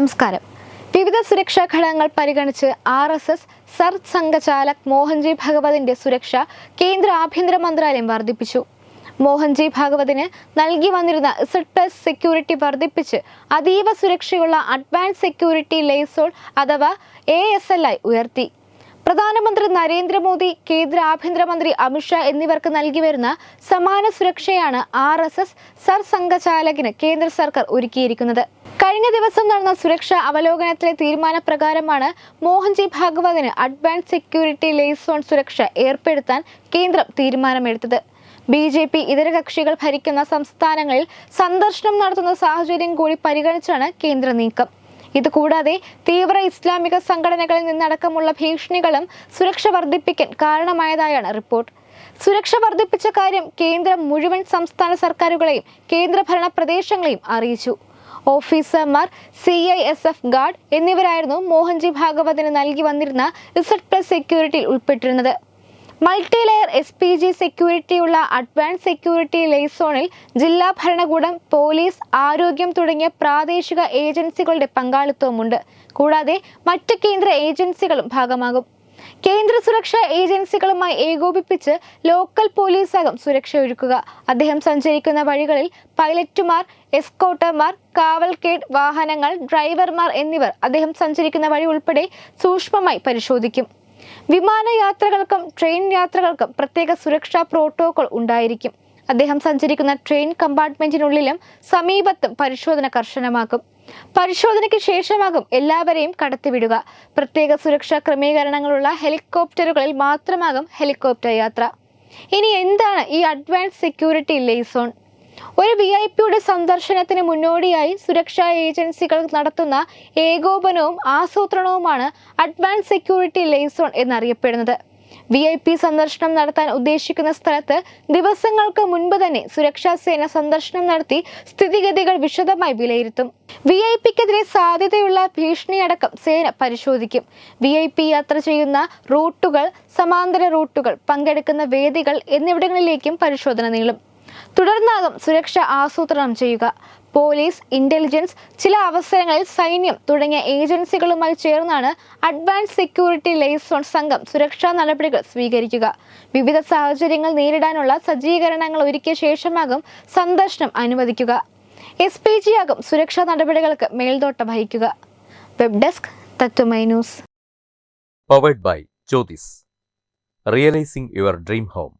നമസ്കാരം. വിവിധ സുരക്ഷാ ഘടകങ്ങൾ പരിഗണിച്ച് ആർ എസ് എസ് സർ സംഘചാലക് മോഹൻജി ഭഗവതിന്റെ സുരക്ഷ കേന്ദ്ര ആഭ്യന്തര മന്ത്രാലയം വർദ്ധിപ്പിച്ചു. മോഹൻജി ഭാഗവതിന് നൽകി വന്നിരുന്ന പ്ലസ് സെക്യൂരിറ്റി വർദ്ധിപ്പിച്ച് അതീവ സുരക്ഷയുള്ള അഡ്വാൻസ് സെക്യൂരിറ്റി ലേസോൾ അഥവാ എ എസ് എൽ ഐ ഉയർത്തി. പ്രധാനമന്ത്രി നരേന്ദ്രമോദി കേന്ദ്ര ആഭ്യന്തരമന്ത്രി അമിത്ഷാ എന്നിവർക്ക് നൽകി വരുന്ന സമാന സുരക്ഷയാണ് ആർ എസ് എസ് സർ സംഘചാലകിന് കേന്ദ്ര സർക്കാർ ഒരുക്കിയിരിക്കുന്നത്. കഴിഞ്ഞ ദിവസം നടന്ന സുരക്ഷാ അവലോകനത്തിലെ തീരുമാനപ്രകാരമാണ് മോഹൻജി ഭാഗവതിന് അഡ്വാൻസ് സെക്യൂരിറ്റി ലേസോൺ സുരക്ഷ ഏർപ്പെടുത്താൻ കേന്ദ്രം തീരുമാനമെടുത്തത്. ബി ജെ പി ഇതര കക്ഷികൾ ഭരിക്കുന്ന സംസ്ഥാനങ്ങളിൽ സന്ദർശനം നടത്തുന്ന സാഹചര്യം കൂടി പരിഗണിച്ചാണ് കേന്ദ്ര നീക്കം. ഇതുകൂടാതെ തീവ്ര ഇസ്ലാമിക സംഘടനകളിൽ നിന്നടക്കമുള്ള ഭീഷണികളും സുരക്ഷ വർദ്ധിപ്പിക്കാൻ കാരണമായതായാണ് റിപ്പോർട്ട്. സുരക്ഷ വർദ്ധിപ്പിച്ച കാര്യം കേന്ദ്രം മുഴുവൻ സംസ്ഥാന സർക്കാരുകളെയും കേന്ദ്രഭരണ പ്രദേശങ്ങളെയും അറിയിച്ചു. ഓഫീസർമാർ C I S F guard എന്നിവരായിരുന്നു മോഹൻജി ഭാഗവതിന് നൽകി വന്നിരുന്ന ഇസഡ് പ്ലസ് സെക്യൂരിറ്റിയിൽ ഉൾപ്പെട്ടിരുന്നത്. Multi layer S P G സെക്യൂരിറ്റിയുള്ള advance security ലേസോണിൽ ജില്ലാ ഭരണകൂടം പോലീസ് ആരോഗ്യം തുടങ്ങിയ പ്രാദേശിക ഏജൻസികളുടെ പങ്കാളിത്തവുമുണ്ട്. കൂടാതെ മറ്റ് കേന്ദ്ര ഏജൻസികളും ഭാഗമാകും. കേന്ദ്ര സുരക്ഷാ ഏജൻസികളുമായി ഏകോപിപ്പിച്ച് ലോക്കൽ പോലീസ് സുരക്ഷ ഒരുക്കുക. അദ്ദേഹം സഞ്ചരിക്കുന്ന വഴികളിൽ പൈലറ്റുമാർ എസ്കോട്ടർമാർ കാവൽക്കേഡ് വാഹനങ്ങൾ ഡ്രൈവർമാർ എന്നിവർ അദ്ദേഹം സഞ്ചരിക്കുന്ന വഴി ഉൾപ്പെടെ സൂക്ഷ്മമായി പരിശോധിക്കും. വിമാനയാത്രകൾക്കും ട്രെയിൻ യാത്രകൾക്കും പ്രത്യേക സുരക്ഷാ പ്രോട്ടോകോൾ ഉണ്ടായിരിക്കും. അദ്ദേഹം സഞ്ചരിക്കുന്ന ട്രെയിൻ കമ്പാർട്ട്മെന്റിനുള്ളിലും സമീപത്തും പരിശോധന കർശനമാക്കും. പരിശോധനയ്ക്ക് ശേഷമാകും എല്ലാവരെയും കടത്തിവിടുക. പ്രത്യേക സുരക്ഷാ ക്രമീകരണങ്ങളുള്ള ഹെലികോപ്റ്ററുകളിൽ മാത്രമാകും ഹെലികോപ്റ്റർ യാത്ര. ഇനി എന്താണ് ഈ അഡ്വാൻസ് സെക്യൂരിറ്റി ലേസോൺ? ഒരു വി ഐ പിയുടെ സന്ദർശനത്തിന് മുന്നോടിയായി സുരക്ഷാ ഏജൻസികൾ നടത്തുന്ന ഏകോപനവും ആസൂത്രണവുമാണ് അഡ്വാൻസ് സെക്യൂരിറ്റി ലേസോൺ എന്നറിയപ്പെടുന്നത്. വി ഐ പി സന്ദർശനം നടത്താൻ ഉദ്ദേശിക്കുന്ന സ്ഥലത്ത് ദിവസങ്ങൾക്ക് മുൻപ് തന്നെ സുരക്ഷാ സേന സന്ദർശനം നടത്തി സ്ഥിതിഗതികൾ വിശദമായി വിലയിരുത്തും. വി ഐ പിക്കെതിരെ സാധ്യതയുള്ള ഭീഷണിയടക്കം സേന പരിശോധിക്കും. വി ഐ പി യാത്ര ചെയ്യുന്ന റൂട്ടുകൾ സമാന്തര റൂട്ടുകൾ പങ്കെടുക്കുന്ന വേദികൾ എന്നിവിടങ്ങളിലേക്കും പരിശോധന നീളും. തുടർന്നാകും സുരക്ഷ ആസൂത്രണം ചെയ്യുക. പോലീസ് ഇന്റലിജൻസ് ചില അവസരങ്ങളിൽ സൈന്യം തുടങ്ങിയ ഏജൻസികളുമായി ചേർന്നാണ് അഡ്വാൻസ് സെക്യൂരിറ്റി ലൈസോൺ സംഘം സുരക്ഷാ നടപടികൾ സ്വീകരിക്കുക. വിവിധ സാഹചര്യങ്ങൾ നേരിടാനുള്ള സജ്ജീകരണങ്ങൾ ഒരുക്കിയ ശേഷമാകും സന്ദർശനം അനുവദിക്കുക. എസ് പി ജി ആകും സുരക്ഷാ നടപടികൾക്ക് മേൽനോട്ടം വഹിക്കുക. Web desk Tatwamayi news. Powered by Jyothis realising your dream home.